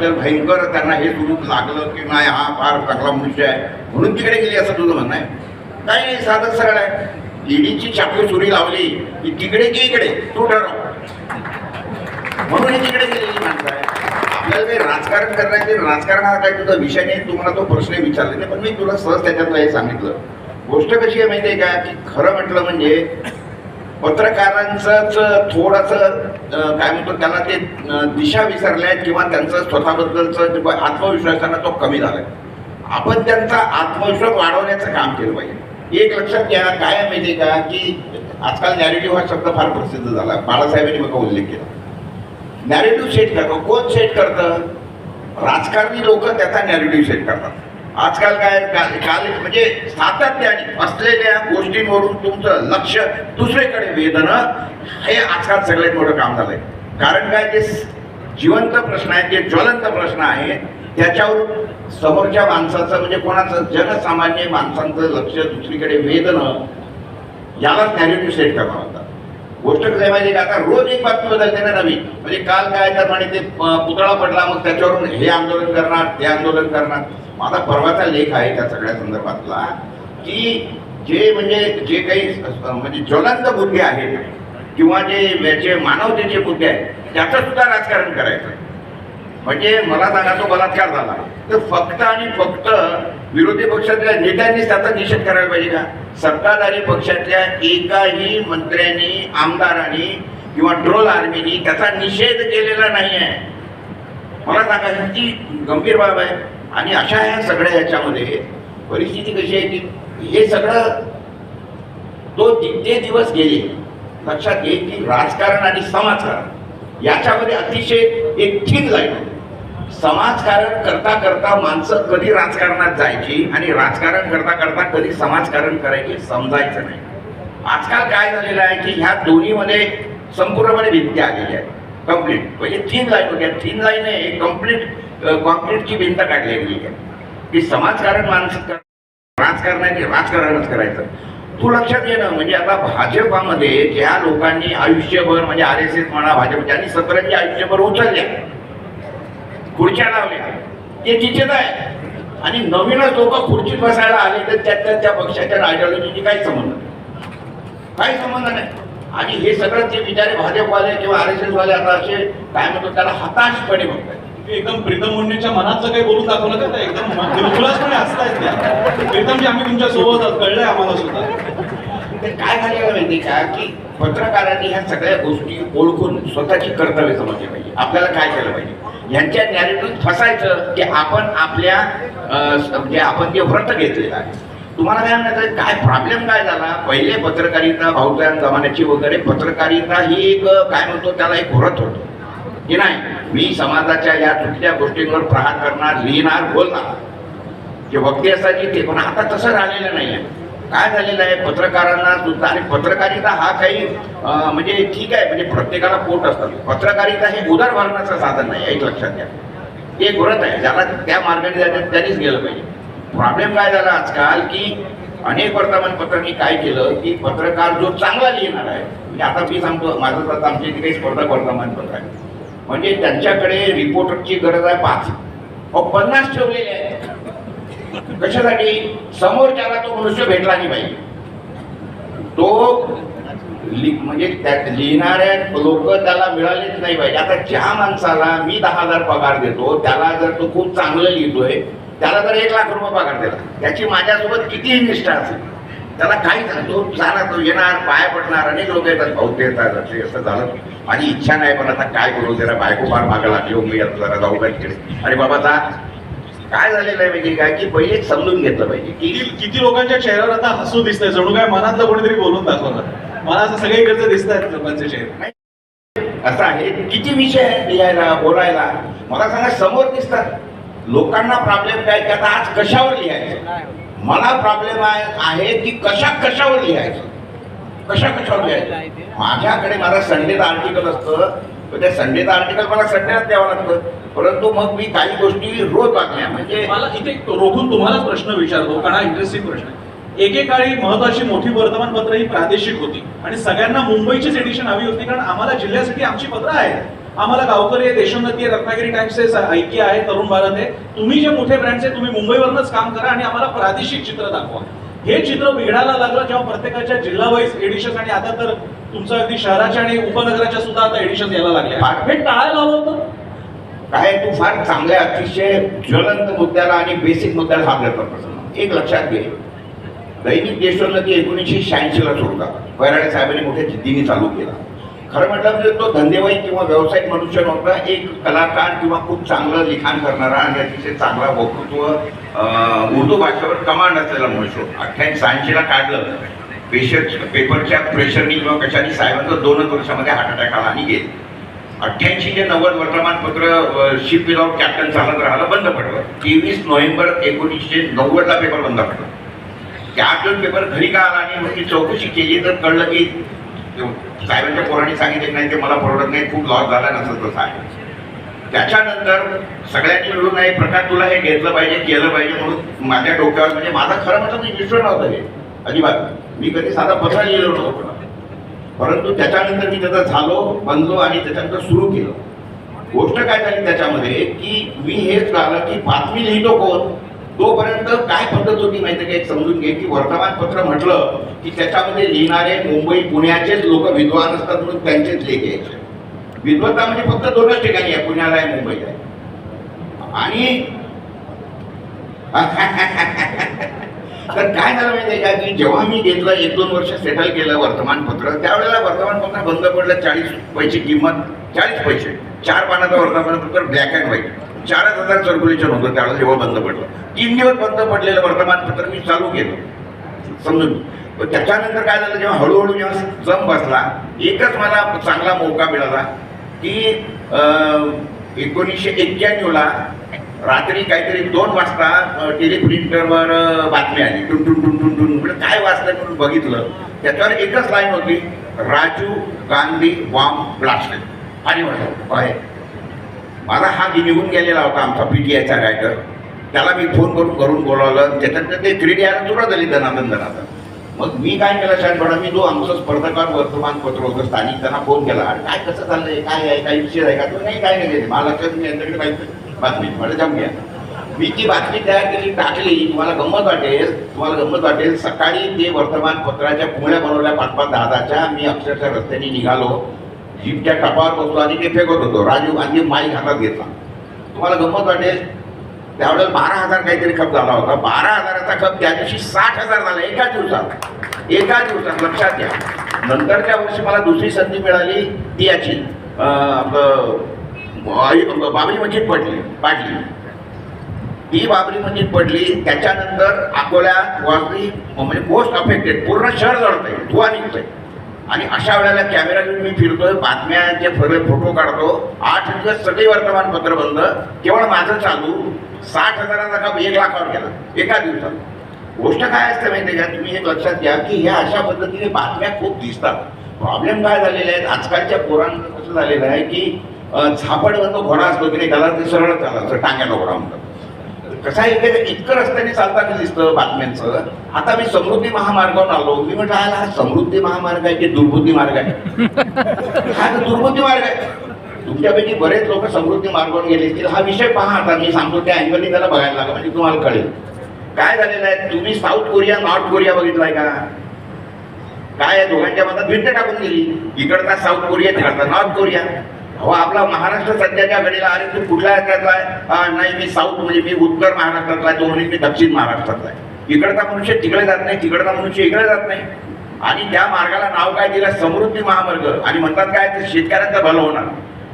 त्याच्याबद्दल भयंकर त्यांना हे स्वरूप लागलं की नाही हा फार चांगला मनुष्य आहे. म्हणून तिकडे गेली असं तुझं म्हणणं आहे? काही नाही साधं सरळ आहे. ईडीची चाकू सुरी लावली की तिकडे की इकडे? तू ठरव. म्हणून तिकडे गेलेली माणसं आहे आपल्याला राजकारण करण्याचे राजकारण हा काही तुझा विषय नाही तुम्हाला तो प्रश्न विचारले नाही. पण मी तुला सहज त्याच्यातलं हे सांगितलं. गोष्ट कशी आहे माहिती आहे का? की खरं म्हटलं म्हणजे पत्रकारांचंच थोडंसं काय म्हणतो त्याला ते दिशा विसरल्या किंवा त्यांचं स्वतःबद्दलचं आत्मविश्वासानं आत्मविश्वास तो कमी झालाय. आपण त्यांचा आत्मविश्वास वाढवण्याचं काम केलं पाहिजे. एक लक्षात घ्या काय आहे माहिती आहे का की आजकाल नॅरेटिव्ह हा शब्द फार प्रसिद्ध झाला. बाळासाहेबांनी मग उल्लेख केला. नॅरेटिव्ह सेट करतो. कोण सेट करतं? राजकारणी लोक त्याचा नॅरेटिव्ह सेट करतात. आजकाल काय काल काल म्हणजे सातत्याने असलेल्या गोष्टींवरून तुमचं लक्ष दुसरीकडे वेधणं हे आजकाल सगळ्यात मोठं काम झालंय. कारण काय ते जिवंत प्रश्न आहे जे ज्वलंत प्रश्न आहे त्याच्यावर समोरच्या माणसाचं म्हणजे कोणाचं जनसामान्य माणसांचं लक्ष दुसरीकडे वेधणं यालाच नॅरेटिव्ह सेट करावा होता. गोष्ट काय माहिती का? आता रोज एक बातमी बदलते ना नवीन. म्हणजे काल काय तर म्हणे ते पुतळा पडला मग त्याच्यावरून हे आंदोलन करणार ते आंदोलन करणार. माझा परवाचा लेख आहे त्या सगळ्या संदर्भातला की जे म्हणजे जे काही म्हणजे ज्वलंत बुद्धी आहेत किंवा जे जे मानवतेचे मुद्दे आहेत त्याचं सुद्धा राजकारण करायचं. म्हणजे मला सांगा तो बलात्कार झाला. तर फक्त आणि फक्त विरोधी पक्षातल्या नेत्यांनीच त्याचा निषेध करायला पाहिजे का? सत्ताधारी पक्षातल्या एकाही मंत्र्यांनी आमदारांनी किंवा ट्रोल आर्मीनी त्याचा निषेध केलेला नाही आहे मला सांगा ही गंभीर बाब आहे. आणि अशा ह्या सगळ्या याच्यामध्ये परिस्थिती कशी आहे की हे सगळं तो दि- ते दिवस गेले. लक्षात घे की राजकारण आणि समाजकारण याच्यामध्ये अतिशय एक थिन लाईन समाजकारण करता करता माणसं कधी राजकारणात जायची आणि राजकारण करता करता कधी समाजकारण करायचे समजायचं नाही. आजकाल काय झालेलं आहे की ह्या दोन्हीमध्ये संपूर्णपणे भिंती आलेली आहे कंप्लीट म्हणजे थीन लाईन होत्या तीन लाईन आहे कंप्लीट कॉन्क्रीटची भिंत काढलेली आहे. की समाजकारण मानसिक राजकारणाने राजकारणच करायचं? तू लक्षात ये ना म्हणजे आता भाजपामध्ये ज्या लोकांनी आयुष्यभर म्हणजे आर एस एस म्हणा भाजप ज्यांनी सतरंजी आयुष्यभर उचलल्या खुर्च्या लावल्या ते तिथेच आहे आणि नवीनच लोक खुर्चीत बसायला आले तर त्यातल्या त्या- पक्षाच्या आयडिओलॉजीची काही संबंध नाही. काही संबंध नाही. आणि हे सगळं जे विचारे भाजपवाले किंवा आर एस एस वाले आता असे काय म्हणतो त्याला हताशपणे बघतात एकदम प्रीतम मुंडेच्या मनातलं काही बोलून दाखवलं का? एकदम दिलखुलासपणे हसतायत त्या. प्रीतमजी आम्ही तुमच्यासोबत कळलंय आम्हाला सुद्धा. ते काय झालेलं माहिती का? की पत्रकारांनी ह्या सगळ्या गोष्टी ओळखून स्वतःची कर्तव्य समजली पाहिजे. आपल्याला काय केलं पाहिजे? यांच्या नॅरेटिव्ह फसायचं की आपण आपल्या म्हणजे आपण जे व्रत घेतलेलं आहे तुम्हाला काय म्हणायचं काय प्रॉब्लेम काय झाला? पहिले पत्रकारिता भाऊच्या जमान्याची वगैरे पत्रकारिता ही एक काय म्हणतो त्याला एक व्रत होतं. की नाही? मी समाजाच्या या चुकीच्या गोष्टींवर प्रहार करणार लिहिणार बोलणार. जे वक्ते असायची ते. पण आता तसं राहिलेलं नाही आहे काय झालेलं आहे? पत्रकारांना सुद्धा आणि पत्रकारिता हा काही म्हणजे ठीक आहे. म्हणजे प्रत्येकाला पोट असतात पत्रकारिता हे उदरभरणाचं साधन नाही एक लक्षात घ्या. ते एक व्रत आहे. ज्याला त्या मार्गाने जायचं त्यांनीच गेलं पाहिजे. प्रॉब्लेम काय झाला आजकाल की अनेक वर्तमानपत्रांनी काय केलं की पत्रकार जो चांगला लिहिणार आहे. म्हणजे आता मी सांगतो माझं आता आमच्या इथे काही स्पर्धक वर्तमानपत्र आहे. म्हणजे त्यांच्याकडे रिपोर्टरची गरज आहे पाच. अहो, पन्नास ठेवलेले आहेत. कशासाठी? समोरच्याला तो मनुष्य भेटला नाही पाहिजे तो लि- म्हणजे त्यात लिहिणाऱ्या लोक त्याला मिळालेच नाही पाहिजे आता ज्या माणसाला मी दहा हजार पगार देतो त्याला जर तो खूप चांगलं लिहितोय त्याला जर एक लाख रुपये पगार दिला त्याची माझ्यासोबत कितीही निष्ठा असेल. त्याला काही तो जाणार तो येणार पाया पडणार अनेक लोक येतात भाऊ ते येतात असे असं झालं. माझी इच्छा नाही पण आता काय करू जरा बायको फार मागं लागली मी आता जरा जाऊ तिकडे. अरे बाबा जा काय झालेलं आहे माहिती काय की पहिले समजून घेतलं पाहिजे किती किती लोकांच्या चेहऱ्यावर आता हसू दिसतंय जणू काय मनातलं कोणीतरी बोलून दाखवलं. मला असं सगळीकडचं दिसत आहेत लोकांचे चेहरे. असं आहे किती विषय आहेत लिहायला बोलायला. मला सांगा समोर दिसतात. लोकांना प्रॉब्लेम काय की आता आज कशावर लिहायचं? मला प्रॉब्लेम आहे की कशा कशावर लिहायचं? कशा कशावर लिहायचं? माझ्याकडे माझा संडेचं आर्टिकल असतं तर त्या संडेचं आर्टिकल मला संडेलाच द्यावं लागतं. परंतु मग मी काही गोष्टी रोज वागल्या म्हणजे मला इथे रोखून तुम्हालाच प्रश्न विचारतो कारण हा इंटरेस्टिंग प्रश्न आहे. एकेकाळी महत्वाची मोठी वर्तमानपत्र ही प्रादेशिक होती आणि सगळ्यांना मुंबईचीच एडिशन हवी होती कारण आम्हाला जिल्ह्यासाठी आमची पत्र आहेत. आम्हाला गावकरी देशोन्नती रत्नागिरी टाइम्सचे ऐकी आहे तरुण भारत आहे तुम्ही जे मोठे ब्रँड्स आहे तुम्ही मुंबईवरनच काम करा आणि आम्हाला प्रादेशिक चित्र दाखवा. हे चित्र बिघडायला लागलं जेव्हा प्रत्येकाच्या जिल्हा वाईज एडिशन आणि आता तर तुमचं अगदी शहराच्या आणि उपनगराच्या सुद्धा आता एडिशन यायला लागले हे टाळायला हवं होतं? काय तू फार चांगल्या अतिशय ज्वलंत मुद्द्याला आणि बेसिक मुद्द्याला घालतो प्रसन्न. एक लक्षात घे. दैनिक देशोन्नती एकोणीसशे शहाऐंशीला सुरू झाला. वैराडे साहेबांनी मोठ्या जिद्दीने चालू केला. खरं म्हटलं म्हणजे तो धंदेवाई किंवा व्यावसायिक मनुष्य नव्हता एक कलाकार किंवा खूप चांगलं लिखाण करणारा आणि अतिशय चांगला वक्तृत्व उर्दू भाषेवर कमांड असलेला मनुष्य अठ्ठ्याऐंशी शहाऐंशीला काढलं पेशर पेपरच्या प्रेशरनी किंवा कशाने साहेबांचं दोनच वर्षामध्ये हार्ट अटॅक आला आणि गेले. अठ्ठ्याऐंशी ते नव्वद वर्तमानपत्र शिप विदाऊट कॅप्टन चालत राहिलं बंद पडलं. तेवीस नोव्हेंबर एकोणीसशे नव्वदला पेपर बंद पडला. कॅप्टन पेपर घरी का आला आणि मग ती चौकशी केली तर कळलं की साहेबांच्या पोरांनी सांगितले नाही ते मला परवडत नाही खूप लॉस झाला नसेल तसं आहे त्याच्यानंतर सगळ्यांनी मिळून नाही प्रकार तुला हे घेतलं पाहिजे केलं पाहिजे म्हणून माझ्या डोक्यावर म्हणजे माझा खरं म्हणजे मी विश्व नव्हतं हे. अजिबात. मी कधी साधा पत्रा लिहिलो नव्हतो परंतु त्याच्यानंतर मी त्याचा झालो बनलो आणि त्याच्यानंतर सुरू केलं. गोष्ट काय झाली त्याच्यामध्ये की मी हेच झालं की बातमी लिहितो कोण? तोपर्यंत काय पद्धत होती माहिती का? एक समजून घे की वर्तमानपत्र म्हटलं की त्याच्यामध्ये लिहिणारे मुंबई पुण्याचेच लोक विद्वान असतात म्हणून त्यांचेच लेख यायचे. विद्वत्ता म्हणजे फक्त दोनच ठिकाणी आहे पुण्याला आहे मुंबईला आहे. आणि तर काय झालं माहिती आहे का? की जेव्हा मी घेतलं एक दोन वर्ष सेटल केलं वर्तमानपत्र त्यावेळेला वर्तमानपत्र बंद पडलं चाळीस पैसे किंमत चाळीस पैसे चार पानाचं वर्तमानपत्र ब्लॅक अँड व्हाईट चारच हजार सर्क्युलेशन होतं त्यावेळेला जेव्हा बंद पडलं. तीन दिवस बंद पडलेलं वर्तमानपत्र मी चालू केलं. समजून. त्याच्यानंतर काय झालं जेव्हा हळूहळू जेव्हा जम बसला एकच मला चांगला मौका मिळाला की एकोणीसशे एक्क्याण्णवला रात्री काहीतरी दोन वाजता टेलिप्रिंटरवर बातमी आली. टुन टुन टुन टुन टुन. म्हणजे काय वाचलं म्हणून बघितलं. त्याच्यावर एकच लाईन होती राजू गांधी बॉम्ब ब्लास्टेड. आणि म्हटलं मला माझा हा निघून गेलेला होता आमचा पी टी आयचा रायटर त्याला मी फोन करून करून बोलावलं. त्याच्यात ते थ्री डी आयला झाली दनादन मग मी काय केलं शाळेत मी जो आमचं स्पर्धकार वर्तमानपत्र होतं स्थानिक त्यांना फोन केला. आणि काय कसं चाललंय? काय आहे? काही विषय आहे का? तो नाही काय नाही. मला लक्षात मी यांच्याकडे काही बातमी मला जाऊन घ्या. मी ती बातमी तयार केली टाकली. तुम्हाला गंमत वाटेल तुम्हाला गंमत वाटेल. सकाळी ते वर्तमानपत्राच्या कुंगळ्या बनवल्या पाच पाच दहा दहाच्या. मी अक्षरशः रस्त्याने निघालो. जीपच्या टपावर बसतो आणि ते फेकत होतो राजीव गांधी माईक हातात घेतला. तुम्हाला गंमत वाटेल त्यावेळेला बारा हजार काहीतरी खप झाला होता. बारा हजाराचा खप त्या दिवशी साठ हजार झाला एका दिवसात. एका दिवसात लक्षात घ्या. नंतरच्या वर्षी मला दुसरी संधी मिळाली ती याची. आपलं बाबरी मस्जिद पडली पाडली. ती बाबरी मस्जिद पडली त्याच्यानंतर अकोल्यात वाजली म्हणजे मोस्ट अफेक्टेड पूर्ण शहर जळतंय धुवा निघतंय. आणि अशा वेळेला कॅमेरा घेऊन मी फिरतोय बातम्यांचे सगळे फोटो काढतो. आठ दिवस सगळी वर्तमानपत्र बंद. केवळ माझं चालू. साठ हजाराचा काम एक लाखावर केला एका दिवसात. गोष्ट काय असते माहिती का? तुम्ही हे लक्षात घ्या की ह्या अशा पद्धतीने बातम्या खूप दिसतात. प्रॉब्लेम काय झालेले आहेत? आजकालच्या पोरांचं कसं झालेलं आहे की झापड बंद घोडा असतो की नाही त्याला ते सरळ चालायचं टांग्याला घोडा म्हणतात. कसं आहे इकडे इतकं रस्त्याने चालताना दिसतं बातम्यांचं. आता मी समृद्धी महामार्गावर आलो. मी म्हटलं हा समृद्धी महामार्ग आहे की दुर्बुद्धी मार्ग आहे? हा तर दुर्बुद्धी मार्ग आहे. तुमच्यापैकी बरेच लोक समृद्धी मार्गावर गेले हा विषय पहा आता. मी सांगतो त्या अँगलने त्याला बघायला लागला म्हणजे तुम्हाला कळेल. काय झालेलं आहे? तुम्ही साऊथ कोरिया नॉर्थ कोरिया बघितलाय का? काय आहे? दोघांच्या मनात भिंत टाकून गेली इकडचा साऊथ कोरिया तिकडचा नॉर्थ कोरिया अहो आपला महाराष्ट्र सध्याच्या घडीला अरे तू कुठल्या याच्यातला आहे? नाही मी साऊथ म्हणजे मी उत्तर महाराष्ट्रातला आहे तो म्हणजे मी दक्षिण महाराष्ट्रातला आहे. इकडचा मनुष्य तिकडे जात नाही तिकडचा मनुष्य इकडे जात नाही. आणि त्या मार्गाला नाव काय दिलं? समृद्धी महामार्ग. आणि म्हणतात काय? ते शेतकऱ्यांचं भलं होणार.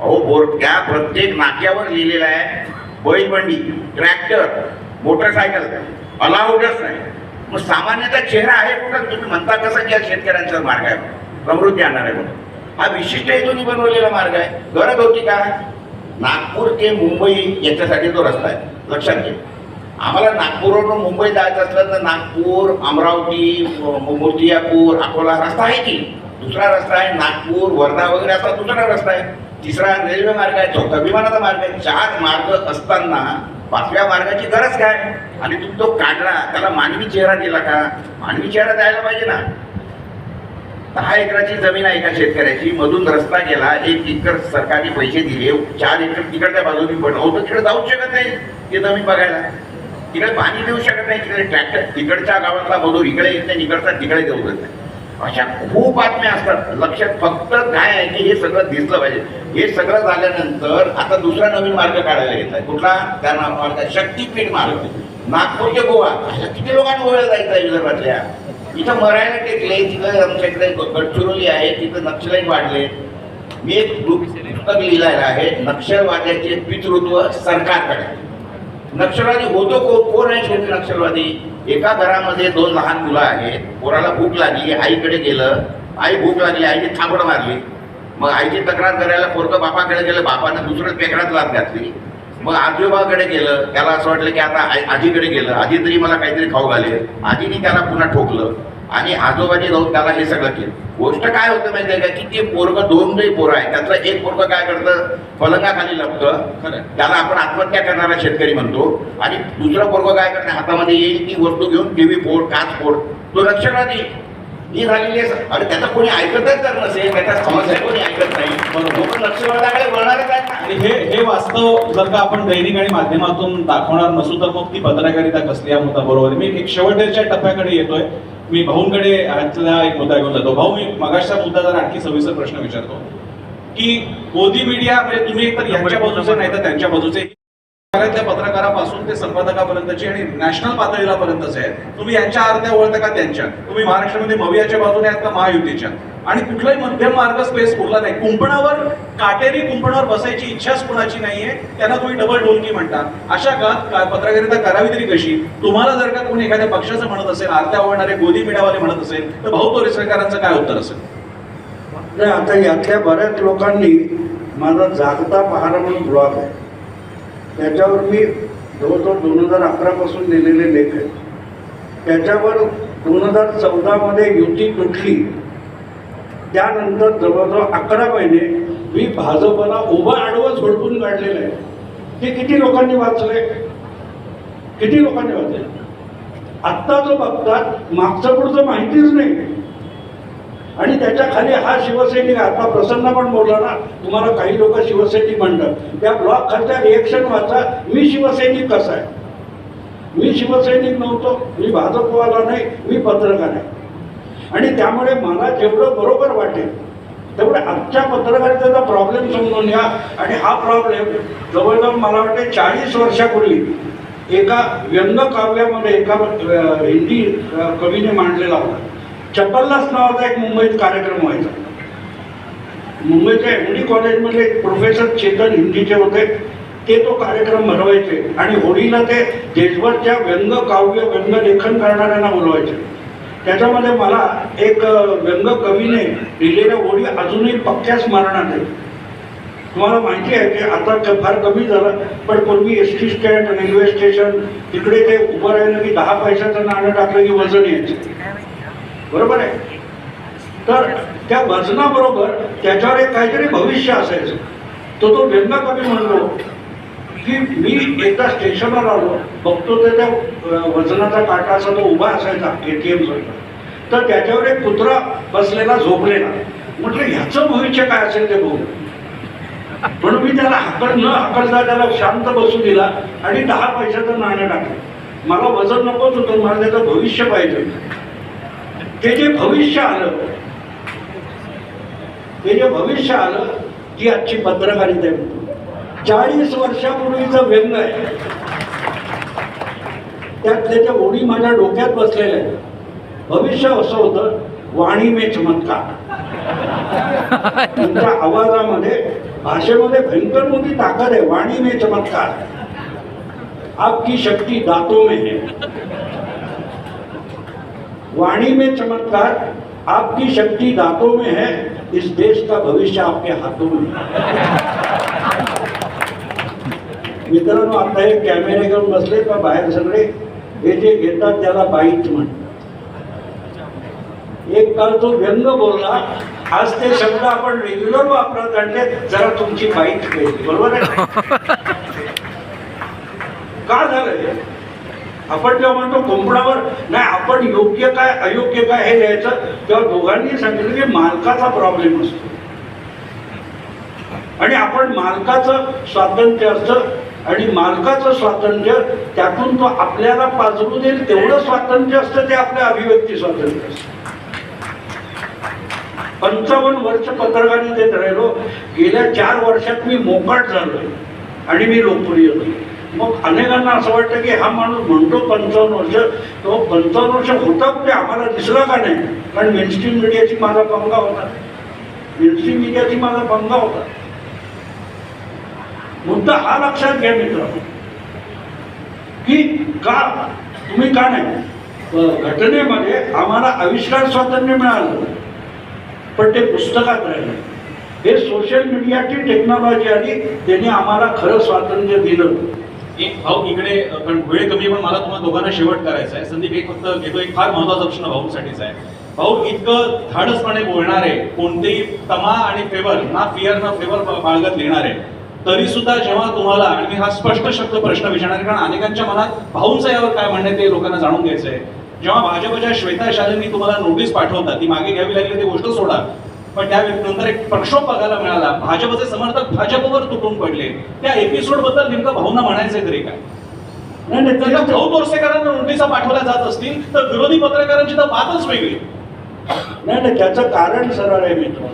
अहो बोर त्या प्रत्येक नाक्यावर लिहिलेलं आहे बैलबंडी ट्रॅक्टर मोटरसायकल. अलाउडच नाही. मग सामान्यचा चेहरा आहे कुठं? तुम्ही म्हणता कसं की हा शेतकऱ्यांचा मार्ग आहे? समृद्धी आणणार आहे म्हणून. हा विशिष्ट हेतून बनवलेला मार्ग आहे. गरज होती का? नागपूर ते मुंबई याच्यासाठी तो रस्ता आहे. लक्षात घे. आम्हाला नागपूरवरून मुंबई जायचं असलं तर नागपूर अमरावती मुर्तियापूर अकोला रस्ता आहे की? दुसरा रस्ता आहे नागपूर वर्धा वगैरे असा दुसरा रस्ता आहे. तिसरा रेल्वे मार्ग आहे चौथा विमानाचा मार्ग आहे. चार मार्ग असताना पाचव्या मार्गाची गरज काय? आणि तुम्ही तो काढला त्याला मानवी चेहरा दिला का? मानवी चेहरा द्यायला पाहिजे ना. दहा एकराची जमीन आहे एका शेतकऱ्याची. मधून रस्ता गेला एक एकर सरकारने पैसे दिले चार एकर तिकडच्या बाजूने बनवू तर तिकडे जाऊ शकत नाही ते जमीन बघायला. तिकडे पाणी देऊ शकत नाही तिकडे ट्रॅक्टर तिकडच्या गावातला मजूर इकडे येत नाही इकडचा तिकडे देऊ देत नाही. अशा खूप बातम्या असतात. लक्षात फक्त काय आहे की हे सगळं दिसलं पाहिजे. हे सगळं झाल्यानंतर आता दुसरा नवीन मार्ग काढायला येत आहे. कुठला? त्या मार्ग आहे, शक्तीपीठ मार्ग. नागपूर ते गोवा. अशा किती लोकांना गोव्याला जायचं आहे विदर्भातल्या? इथं मरायला टेकले तिथं आमच्याकडे गडचिरोली आहे तिथं नक्षलाईट वाढले. मी एक पुस्तक लिहिलेलं आहे नक्षलवाद्याचे पितृत्व सरकारकडे. नक्षलवादी होतो कोण कोण आहे शेवटी नक्षलवादी? एका घरामध्ये दोन लहान मुलं आहेत. पोराला भूक लागली आईकडे गेलं. आई भूक लागली आईने थांबड मारली. मग आईची तक्रार करायला पोरकं बापाकडे गेलं बापानं दुसरं पेकरात लाभ घातली. मग आजोबाकडे गेलं त्याला असं वाटलं की आता आई- आजीकडे गेलं. आजी तरी मला काहीतरी खाऊ घालेल आजीने त्याला पुन्हा ठोकलं. आणि आजोबाने जाऊन त्याला हे सगळं केलं. गोष्ट काय होतं माहिती आहे का? की ते पोरगं दोन जे पोरं आहे त्यातलं एक पोरगं काय करतं? पलंगाखाली लपतं. त्याला आपण आत्महत्या करणारा शेतकरी म्हणतो. आणि दुसरं पोरगं काय करणे हातामध्ये येईल ती वस्तू घेऊन टीव्ही फोड काच फोड. तो नक्षलवादी ही झालेली आहे. अरे त्याचा कोणी ऐकतच तर नसेल त्याच्या समस्या कोणी ऐकत नाही. बरोबर. लोक नक्षलवादाकडे वळणारच आहेत ना. आणि हे हे वास्तव जर का आपण दैनिक आणि माध्यमातून दाखवणार नसू तर मग ती पत्रकारिता कसली या मुद्दा बरोबर आहे. मी एक शेवटच्या टप्प्याकडे येतोय. मी भाऊंकडे ह्यातला एक मुद्दा घेऊन जातो. भाऊ मी मगाशचा मुद्दा जर आणखी सविस्तर प्रश्न विचारतो. की मोदी मीडिया म्हणजे तुम्ही एकतर यांच्या बाजूचे नाही तर त्यांच्या बाजूचे त्या पत्रकारापासून ते संपादकापर्यंतची आणि नॅशनल पातळीला पर्यंतच आहेत. तुम्ही यांच्या आरत्या ओळखता का त्यांच्या? तुम्ही महाराष्ट्रामध्ये मवियाच्या बाजूने आहात का महायुतीच्या? आणि कुठलाही मध्यम मार्ग स्पेस उरला नाही. कुंपणावर काटेरी कुंपणावर बसायची इच्छाच कुणाची नाहीये. त्यांना तुम्ही डबल ढोलकी म्हणता अशा का- पत्रकारिता करावी तरी कशी? तुम्हाला जर का कोणी एखाद्या पक्षाचं म्हणत असेल आरत्या ओळणारे गोदी मिळावाले म्हणत असेल तर भाऊ तोरेसरकरांचं काय उत्तर असेल? नाही आता यातल्या बऱ्याच लोकांनी माझा जागता पहारा म्हणून ब्लॉग आहे. त्याच्यावर मी जवळजवळ दोन हजार अकरापासून लिहिलेले लेख आहेत. त्याच्यावर दोन हजार चौदामध्ये युती तुटली. त्यानंतर जवळजवळ अकरा महिने मी भाजपला उभं आडवं झोडपून काढलेलं आहे. ते किती लोकांनी वाचले किती लोकांनी वाचले आत्ता जो बघतात मागचं पुढचं माहितीच नाही. आणि त्याच्याखाली हा शिवसैनिक आता प्रसन्न पण बोलला ना तुम्हाला काही लोक शिवसैनिक म्हणतात. त्या ब्लॉग खालच्या रिएक्शन वाचा मी शिवसैनिक कसा आहे? मी शिवसैनिक नव्हतो मी भाजपवाला नाही मी पत्रकार आहे. आणि त्यामुळे मला जेवढं बरोबर वाटेल तेवढं आजच्या पत्रकारितेचा प्रॉब्लेम समजून घ्या. आणि हा प्रॉब्लेम जवळजवळ मला वाटते चाळीस वर्षापूर्वी एका व्यंगकाव्यामध्ये एका हिंदी कवीने मांडलेला होता. चपल्लास नावाचा एक मुंबईत कार्यक्रम व्हायचा. मुंबईच्या एम डी कॉलेजमध्ये एक प्रोफेसर चेतन हिंदीचे होते. ते तो कार्यक्रम भरवायचे आणि होळीला ते देशभरच्या व्यंग काव्य व्यंग लेखन करणाऱ्यांना बोलवायचे. त्याच्यामध्ये मला एक व्यंग कवीने लिहिलेल्या होळी अजूनही पक्क्या स्मरणात आहे. तुम्हाला माहिती आहे की आता फार कमी झालं पण पूर्वी S T stand railway station तिकडे ते उभं राहिलं की दहा पैशाचं नाणं टाकलं की वजन यायचं. बरोबर आहे? तर त्या वजनाबरोबर त्याच्यावर एक काहीतरी भविष्य असायचं तो तो व्यंग कमी म्हणलो. की मी एकदा स्टेशनवर आलो बघतो तर त्या वजनाचा काटा असा तो उभा असायचा ए टी एम तर त्याच्यावर एक कुत्रा बसलेला झोपलेला. म्हटलं ह्याचं भविष्य काय असेल ते बघू. म्हणून मी त्याला हाकड न हाकडता त्याला शांत बसू दिला आणि दहा पैशाचं नाणं टाकलं. मला वजन नकोच होतं मला त्याचं भविष्य पाहिजे ते जे भविष्य आलं ते जे भविष्य आलं ती आजची पत्रकारिता आहे चाळीस वर्षापूर्वीचं व्यंग आहे. त्यात त्याच्या ओढी माझ्या डोक्यात बसलेल्या आहेत. भविष्य असं होतं वाणी मे चमत्कार तुमच्या आवाजामध्ये भाषेमध्ये भयंकर मोठी ताकद आहे वाणी मे चमत्कार आपकी शक्ती दातो में है. वाणी में चमत्कार आपकी शक्ति दांतों में है इस देश का भविष्य आपके हाथों में मित्रांनो आता हे कॅमेरे घेऊन बसले का बाहेर सगळे? हे जे घेतात त्याला बाईट म्हण. एक काल तो व्यंग बोलला आज ते शब्द आपण रेग्युलर वापरत आणले जरा तुमची बाईट बरोबर आहे? का झालं आपण जेव्हा म्हणतो कुंपणावर नाही आपण योग्य काय अयोग्य काय हे लिहायचं? तेव्हा दोघांनी सांगितलं की मालकाचा प्रॉब्लेम असतो. आणि आपण मालकाचं स्वातंत्र्य असतं. आणि मालकाचं स्वातंत्र्य त्यातून तो आपल्याला पाजरू देईल तेवढं स्वातंत्र्य असतं ते आपल्या अभिव्यक्ती स्वातंत्र्य असतं. पंचावन्न वर्ष पत्रकारितेत राहिलो. गेल्या चार वर्षात मी मोकाट झालो आणि मी लोकप्रिय झालो मग अनेकांना असं वाटतं की हा माणूस म्हणतो पंचावन्न वर्ष तो पंचावन्न वर्ष होता कुठे? आम्हाला दिसला का नाही? कारण मेनस्ट्रीम मीडियाची माझा पंगा होता. मेनस्ट्रीम मीडियाची माझा पंगा होता. मुद्दा हा लक्षात घ्या मित्र. की का तुम्ही का नाही? घटनेमध्ये आम्हाला आविष्कार स्वातंत्र्य मिळालं. पण ते पुस्तकात राहिलं. हे सोशल मीडियाची टेक्नॉलॉजी आली त्याने आम्हाला खरं स्वातंत्र्य दिलं. एक भाऊ इकडे पण वेळ कमी पण मला तुम्हाला दोघांना शेवट करायचा आहे. संदीप एक फक्त घेतो एक फार महत्त्वाचा प्रश्न भाऊंसाठीच आहे. भाऊ इतकं धाडसपणे बोलणारे कोणतेही तमा आणि फेवर ना फिअर ना फेवर बाळगत लिहिणारे तरी सुद्धा जेव्हा तुम्हाला आणि मी हा स्पष्ट शब्द प्रश्न विचारणार कारण अनेकांच्या मनात भाऊंचं यावर काय म्हणणं आहे ते लोकांना जाणून घ्यायचं आहे जेव्हा भाजपच्या श्वेता शालेंनी तुम्हाला नोटीस पाठवतात ती मागे घ्यावी लागली ती गोष्ट सोडा. पण त्या नंतर एक प्रक्षोभ बघायला मिळाला. भाजपचे समर्थक भाजपवर तुटून पडले. त्या एपिसोडबद्दल नेमकं भावना म्हणायचंय तरी काय? नाही नाही त्या भाऊ तोरसेकरांना नोटिसा पाठवल्या जात असतील तर विरोधी पत्रकारांची तर बातच वेगळी. नाही नाही त्याचं कारण सरळ आहे मित्र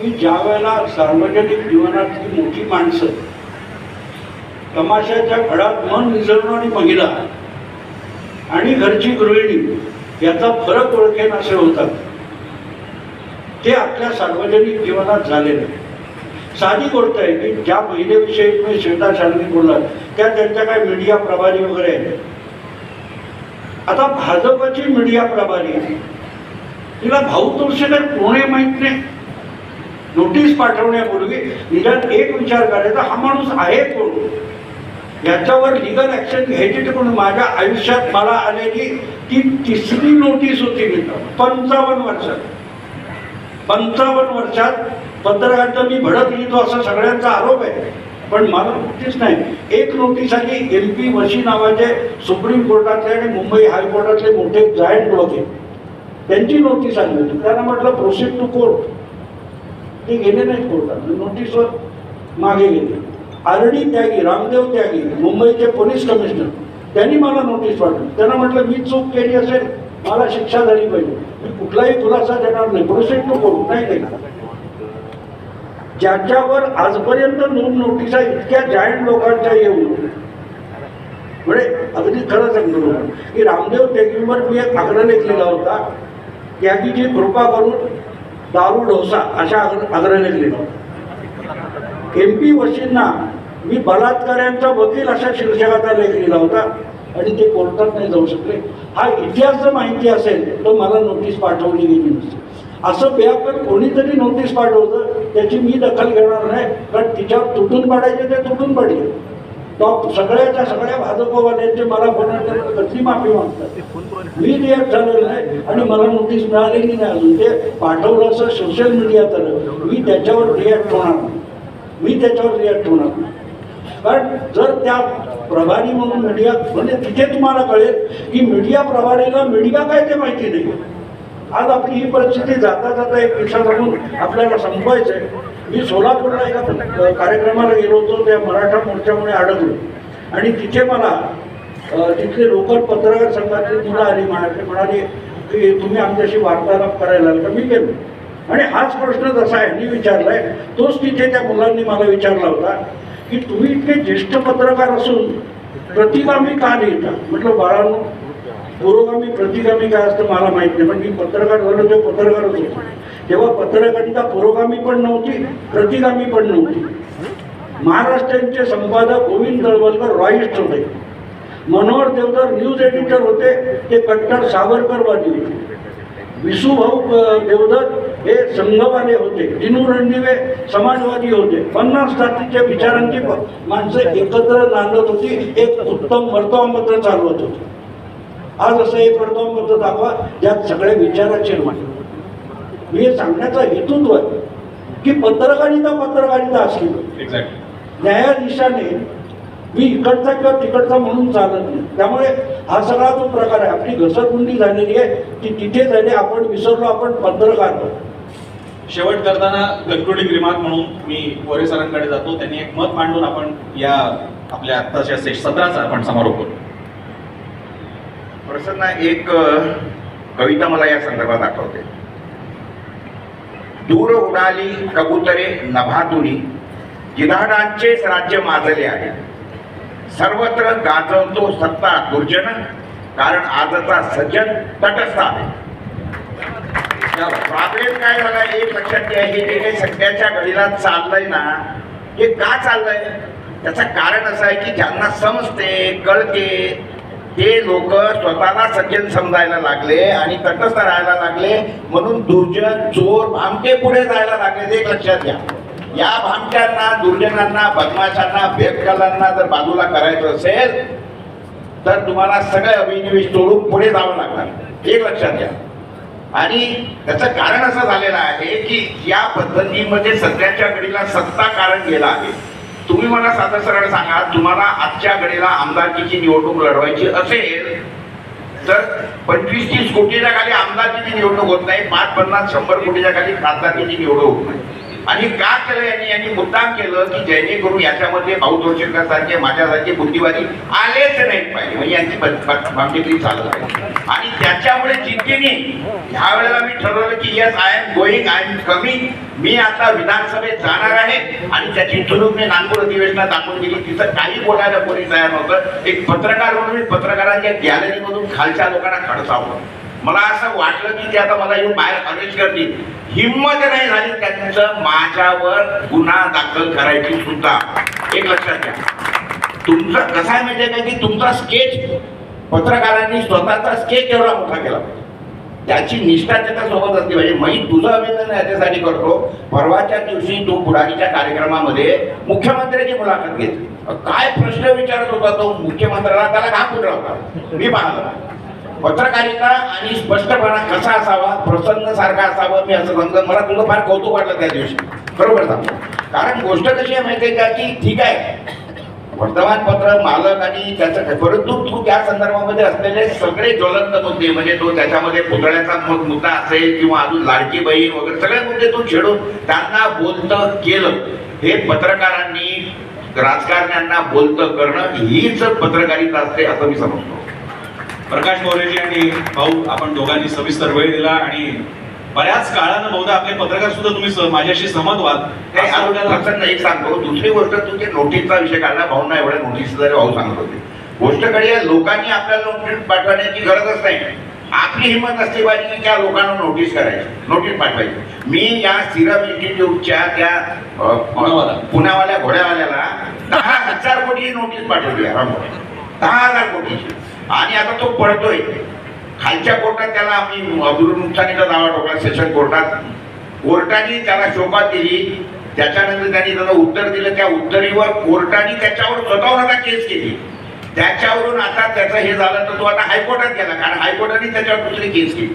की ज्या वेळेला सार्वजनिक जीवनातली मोठी माणसं तमाशाच्या घडात मन विसरणारी महिला आणि घरची गृहिणी याचा फरक ओळखेन असे होतात. ते आपल्या सार्वजनिक जीवनात झालेलं आहे. साधी गोष्ट आहे की ज्या महिलेविषयी तुम्ही श्वेता शालिनी बोललात त्या त्यांच्या काय मीडिया प्रभारी वगैरे आहेत? आता भाजपची मीडिया प्रभारी आहे. तिला भाऊ तुळशीकर कोण आहे नाही. नोटीस पाठवण्यापूर्वी निदान एक विचार करायचा हा माणूस आहे कोण? याच्यावर लिगल ॲक्शन घ्यायची म्हणून माझ्या आयुष्यात मला आलेली ती तिसरी नोटीस होती मित्र पंचावन्न वर्षात. पंचावन्न वर्षात पत्रकारांचं मी भडक लिहितो असा सगळ्यांचा आरोप आहे. पण मला नोटीस नाही. एक नोटीस आली एम पी वशी नावाचे सुप्रीम कोर्टातले आणि मुंबई हायकोर्टातले मोठे जायंट लोक आहेत. त्यांची नोटीस आली होती त्यांना म्हटलं प्रोसीड टू कोर्ट ते गेले नाहीत कोर्टात. नोटीसवर मागे गेले. आरडी त्यागी रामदेव त्यागी मुंबईचे पोलीस कमिशनर. त्यांनी मला नोटीस पाठवली. त्यांना म्हटलं मी चूक केली असेल मला शिक्षा झाली पाहिजे. मी कुठलाही खुलासा देणार नाही. प्रोसीड तो कोर्ट नाही. देणार ज्याच्यावर आजपर्यंत नोंद नोटिसा इतक्या जायंट लोकांच्या येऊन म्हणजे अगदी खरं सांगतो की रामदेव त्यागीवर मी एक आग्रह लेखलेला होता त्यागीची कृपा करून दारू डोसा अशा आग्रह लेखलेला होता. एम पी वशींना मी बलात्काऱ्यांचा वकील अशा शीर्षकाचा लेख लिहिला होता. आणि ते कोर्टात नाही जाऊ शकले. हा इतिहास जर माहिती असेल तर मला नोटीस पाठवली गेली नसते. असं बेअकर कोणीतरी नोटीस पाठवतं त्याची मी दखल घेणार नाही कारण तिच्यावर तुटून पाडायचे ते तुटून पडले. तो सगळ्याच्या सगळ्या भाजपवाल्यांचे मला फोन कसली माफी मागतात? मी रिॲक्ट झालेलं नाही आणि मला नोटीस मिळालेली नाही अजून. ते पाठवलं असं सोशल मीडिया तर मी त्याच्यावर रिॲक्ट होणार नाही. मी त्याच्यावर रिॲक्ट होणार नाही. कारण जर त्या प्रभारी म्हणून मीडिया म्हणजे तिथे तुम्हाला कळेल की मीडिया प्रभारीला मीडिया काय ते माहिती नाही. आज आपली ही परिस्थिती जाता जाता एक किस्सा सांगून आपल्याला संपवायचं आहे मी सोलापूरला एका कार्यक्रमाला गेलो होतो त्या मराठा मोर्चामुळे अडकलो. आणि तिथे मला तिथले लोकल पत्रकार संघातली मुलं आली म्हणाले म्हणाले की तुम्ही आमच्याशी वार्तालाप करायला तर मी गेलो. आणि हाच प्रश्न जसा ह्यांनी विचारलाय तोच तिथे त्या मुलांनी मला विचारला होता. की तुम्ही इतके ज्येष्ठ पत्रकार असून प्रतिगामी का लिहिता? म्हटलं बाळांनो पुरोगामी प्रतिगामी काय असतं मला माहीत नाही पण मी पत्रकार झालो तेव्हा पत्रकारच होतो. तेव्हा पत्रकारिता पुरोगामी पण नव्हती प्रतिगामी पण नव्हती. महाराष्ट्रांचे संपादक गोविंद दळवलकर रॉईस्ट होते. मनोहर देवधर न्यूज एडिटर होते ते कट्टर सावरकरवादी होते. विसुभाऊ देवधर हे संघवाले होते दिनू रणदिवे समाजवादी होते. पन्नास जातीच्या विचारांची माणसं एकत्र नांदत होती एक उत्तम वर्तमानपत्र चालवत होते. आज असं एक वर्तमानपत्र दाखवा ज्यात सगळे विचाराचे मांडले मी हे सांगण्याचा हेतूच आहे की पत्रकारिता पत्रकारिता असली न्यायाधीशाने मी इकडचा किंवा तिकडचा म्हणून चालत नाही. त्यामुळे हा सगळा जो प्रकार आहे आपली घसरगुंडी झालेली आहे ती तिथे झाली आपण विसरलो आपण पत्रकार. शेवट करताना कन्क्लुडिंग रिमार्क म्हणून मी गोरे सरांकडे जातो. त्यांनी एक मत मांडून आपण या आपल्या आत्ताच्या सेश सत्राचा आपण समारोप करू. प्रसन्न एक कविता मला या संदर्भात आठवते. दूर उडाली कबुतरे नभातुनी गिधाडांचेच राज्य माजले आहे. सर्वत्र गाजवतो सत्ता दुर्जन कारण आजचा सज्जन तटस्थ आहे प्रॉब्लेम काय झाला एक लक्षात घ्या हे जे काही सध्याच्या घडीला चाललंय ना हे का चाललंय? त्याचं कारण असं आहे की ज्यांना समजते कळते ते लोक स्वतःला सज्जन समजायला लागले आणि तटस्थ राहायला लागले. म्हणून दुर्जन चोर भामटे पुढे जायला लागले. ते एक लक्षात घ्या. या भामट्यांना दुर्जनांना बदमाशांना बेदकलांना जर बाजूला करायचं असेल तर तुम्हाला सगळे अभिनिवेश तोडून पुढे जावं लागणार. एक लक्षात घ्या. आणि त्याचं कारण असं झालेलं आहे की या पद्धतीमध्ये सध्याच्या घडीला सत्ता कारण गेला आहे. तुम्ही मला साधं सरळ सांगा तुम्हाला आजच्या घडीला आमदारकीची निवडणूक लढवायची असेल तर पंचवीस तीस कोटीच्या खाली आमदारकीची निवडणूक होत नाही पाच पन्नास शंभर कोटीच्या खाली खासदारकीची निवडणूक होत नाही. आणि का केलं यांनी? यांनी मुद्दाम केलं की जेणेकरून याच्यामध्ये भाऊ जोशीकर सारखे माझ्यासारखे बुद्धिवादी आलेच नाहीत पाहिजे. म्हणजे यांची भामटेकरी चालत आहे. आणि त्याच्यामुळे जिद्दीने ह्या वेळेला मी ठरवलं की yes I'm going I'm coming मी आता विधानसभेत जाणार आहे. आणि त्याची तुलूक मी नागपूर अधिवेशनात दाखवून दिली तिथं काही बोलायला कोणी तयार नव्हतं. एक पत्रकार म्हणून मी पत्रकारांच्या गॅलरीमधून खालच्या लोकांना खडसावलं. मला असं वाटलं की ते आता मला येऊन बाहेर अरेंज करतील. हिंमत नाही झाली त्यांचं माझ्यावर गुन्हा दाखल करायची सुद्धा. एक लक्षात घ्या. तुमचं कसं आहे म्हणजे काय की तुमचा स्केच पत्रकारांनी स्वतःचा स्केच एवढा मोठा केला. त्याची निष्ठा त्याच्या सोबत असली पाहिजे. मी तुझं अभिनंदन याच्यासाठी करतो. परवाच्या दिवशी तो पुढारीच्या कार्यक्रमामध्ये मुख्यमंत्र्याची मुलाखत घेतली. काय प्रश्न विचारत होता तो? मुख्यमंत्र्याला त्याला घाम फुटला होता मी पाहिलं पत्रकारिता आणि स्पष्टपणा कसा असावा प्रसन्न सारखा असावा मी असं समजा मला तुझं फार कौतुक वाटलं त्या दिवशी. बरोबर सांगतो कारण गोष्ट कशी आहे माहिती का की ठीक आहे. वर्तमानपत्र मालक आणि त्याचं परंतु तू त्या संदर्भामध्ये असलेले सगळे ज्वलंत मुद्दे म्हणजे तो त्याच्यामध्ये पुतळ्याचा मग मुद्दा असेल किंवा अजून लाडकी बहीण वगैरे सगळे मुद्दे तू छेडून त्यांना बोलतं केलं. हे पत्रकारांनी राजकारण्यांना बोलतं करणं हीच पत्रकारिता असते असं मी समजतो. प्रकाश मोरेजी आणि भाऊ आपण दोघांनी सविस्तर वेळ दिला आणि बऱ्याच काळानं बहुधा आपले पत्रकार सुद्धा तुम्ही माझ्याशी सहमत व्हाल. एक सांगतो. दुसरी गोष्ट तू ते नोटीसचा विषय काढला भाऊंना एवढ्या नोटीस जरी भाऊ सांगत होते. गोष्टकडे लोकांनी आपल्याला नोटीस पाठवण्याची गरजच नाही. आपली हिंमत असली पाहिजे की त्या लोकांना नोटीस करायची नोटीस पाठवायची. मी या सिरम इन्स्टिट्यूटच्या त्या. पुण्यावाल्या घोड्यावाल्याला दहा हजार कोटी नोटीस पाठवली. दहा हजार कोटीची. आणि आता तो पडतोय. खालच्या कोर्टात त्याला आम्ही विरुद्ध नुकसानीचा दावा ठोकला सेशन कोर्टात. कोर्टाने त्याला शोभा दिली. त्याच्यानंतर त्यांनी त्याला उत्तर दिलं. त्या उत्तरीवर कोर्टाने त्याच्यावर स्वतःवर आता केस केली. त्याच्यावरून आता त्याचं हे झालं तर तो आता हायकोर्टात गेला. कारण हायकोर्टाने त्याच्यावर दुसरी केस केली.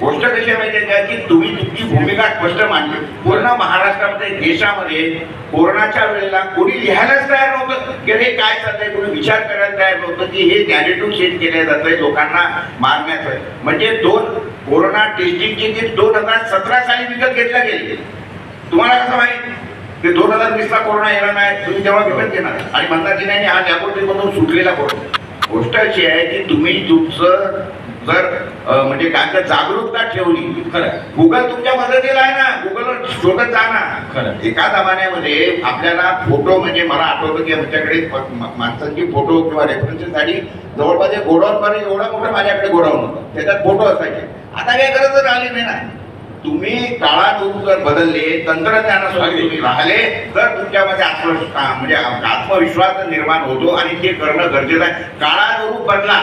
गोष्ट कशी आहे माहितीये का? की तुम्ही तुमची भूमिका स्पष्ट मांडली. पूर्ण महाराष्ट्रामध्ये देशामध्ये कोरोनाच्या वेळेला कोणी लिहायलाच तयार नव्हतं. की हे काय चाललंय? कोणी विचार करायला तयार नव्हतं की हे नॅरेटिव्ह सेट केले जातंय लोकांना मारण्याचं म्हणजे दोन कोरोना टेस्टिंगची किट दोन हजार सतरा साली विकत घेतल्या गेली. तुम्हाला कसं माहीत? ते दोन हजार वीसला कोरोना येणार नाही. तुम्ही तेव्हा विकत घेणार. आणि म्हणतात की नाही हा लॅबोरेटरीमधून सुटलेला कोरोना. गोष्ट अशी आहे की तुम्ही तुमचं जर म्हणजे काय म्हणतात, जागरूकता ठेवली. खरं. गुगल तुमच्या मदतीला आहे ना. गुगलवर शोधत जा खरं. ना आहे. एका जमान्यामध्ये आपल्याला फोटो म्हणजे मला आठवतं की आमच्याकडे माणसांची फोटो किंवा रेफरन्ससाठी जवळपास गोडाऊन एवढा मोठा माझ्याकडे गोडाऊन होतं. त्याच्यात फोटो असायचे. आता काही गरज राहिली नाही ना. तुम्ही काळानुरूप जर बदलले तंत्रज्ञानासोबत. तुम्ही राहिले तर तुमच्यामध्ये आत्म आ, म्हणजे आत्मविश्वास निर्माण होतो आणि ते करणं गरजेचं आहे काळानुरूप बदला.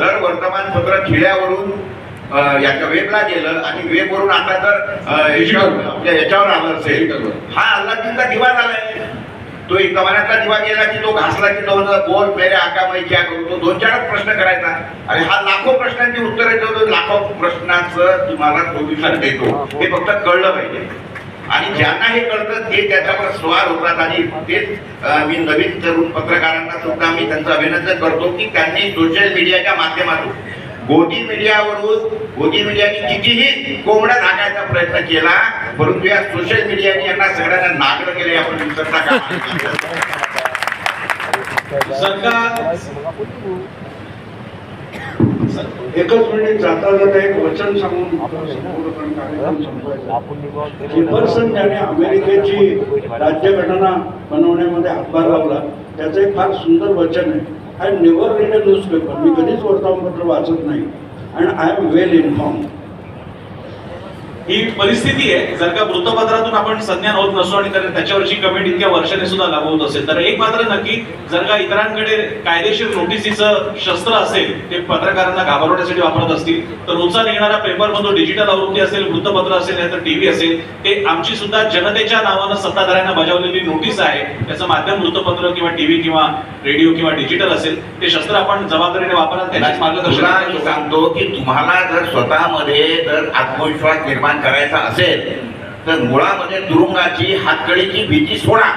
जर वर्तमानपत्र खिळ्यावरून याच्या वेबला गेलं आणि वेबवरून आता जर याच्यावर आलं असेल. हा अल्लादीनचा दिवा झालाय तो एक कमानातला दिवा गेला की तो घासला की तो बोल मेरे आका मै क्या करू? तो दोन चारच प्रश्न करायचा. आणि हा लाखो प्रश्नांची उत्तरं देतो लाखो प्रश्नाचं तुम्हाला सोल्युशन देतो. हे फक्त कळलं पाहिजे. आणि ज्यांना हे कळतं ते त्याच्यावर स्वार होतात आणि तेच मी नवीन तरुण पत्रकारांना सुद्धा मी त्यांचं अभिनंदन करतो की त्यांनी सोशल मीडियाच्या माध्यमातून गोदी मीडियावरून गोदी मीडियाने कितीही कोंबड्या झाकायचा प्रयत्न केला परंतु या सोशल मीडियाने यांना सगळ्यांना नागड केले आपण विसरता का जर का एकच मिनिट जाता जाता एक वचन सांगून संपूर्ण जेफरसन ज्याने अमेरिकेची राज्यघटना बनवण्यामध्ये हातभार लावला त्याचं एक फार सुंदर वचन आहे. I never read a newspaper मी कधीच वर्तमानपत्र वाचत नाही. And I am well inform ही परिस्थिती आहे. जर का वृत्तपत्रातून आपण संज्ञान होत नसतो आणि त्याच्यावरची कमेंट इतक्या वर्षाने सुद्धा लागवत असेल तर एक मात्र नक्की जर का इतरांकडे कायदेशीर नोटिसीचं शस्त्र असेल ते पत्रकारांना घाबरवण्यासाठी वापरत असतील तर रोजचा निघणारा पेपर म्हणून डिजिटल आवृत्ती असेल वृत्तपत्र असेल नाहीतर टीव्ही असेल ते आमची सुद्धा जनतेच्या नावानं सत्ताधाऱ्यांना बजावलेली नोटीस आहे. त्याचं माध्यम वृत्तपत्र किंवा टीव्ही किंवा रेडिओ किंवा डिजिटल असेल ते शस्त्र आपण जबाबदारीने वापराल त्याच्याच मार्गदर्शन सांगतो की तुम्हाला जर स्वतःमध्ये जर आत्मविश्वास निर्माण करायचा असेल तर मुळामध्ये तुरुंगाची हातकडीची भीती सोडा.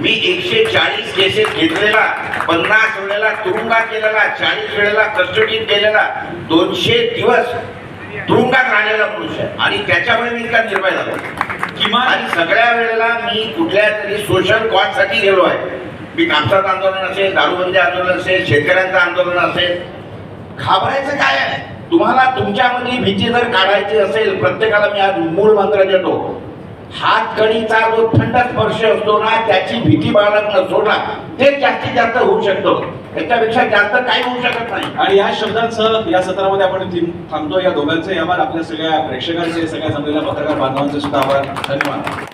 मी एकशे चाळीस केसेस घेतलेला पन्नास वेळेला तुरुंगात गेलेला चाळीस वेळेला कस्टडीत गेलेला दोनशे दिवस तुरुंगात राहिलेला पुरुष आहे आणि त्याच्यामुळे मी इतका निर्भय झालो. किमान आणि सगळ्या वेळेला मी कुठल्या तरी सोशल कॉजसाठी गेलो आहे. मी कामसात आंदोलन असेल दारूबंदी आंदोलन असेल शेतकऱ्यांचं आंदोलन असेल. घाबरायचं काय आहे? तुम्हाला तुमच्यामध्ये भीती जर काढायची असेल प्रत्येकाला मी आज मूळ मंत्र देतो. हातकणीचा जो थंड स्पर्श असतो ना त्याची भीती बाळगणं सोडा. ते जास्तीत जास्त होऊ शकतं. त्याच्यापेक्षा जास्त काही होऊ शकत नाही. आणि या शब्दांसह या सत्रामध्ये आपण थांबतो या दोघांचे आभार आपल्या सगळ्या प्रेक्षकांचे सगळ्या जमलेल्या पत्रकार बांधवांचे सुद्धा आभार. धन्यवाद.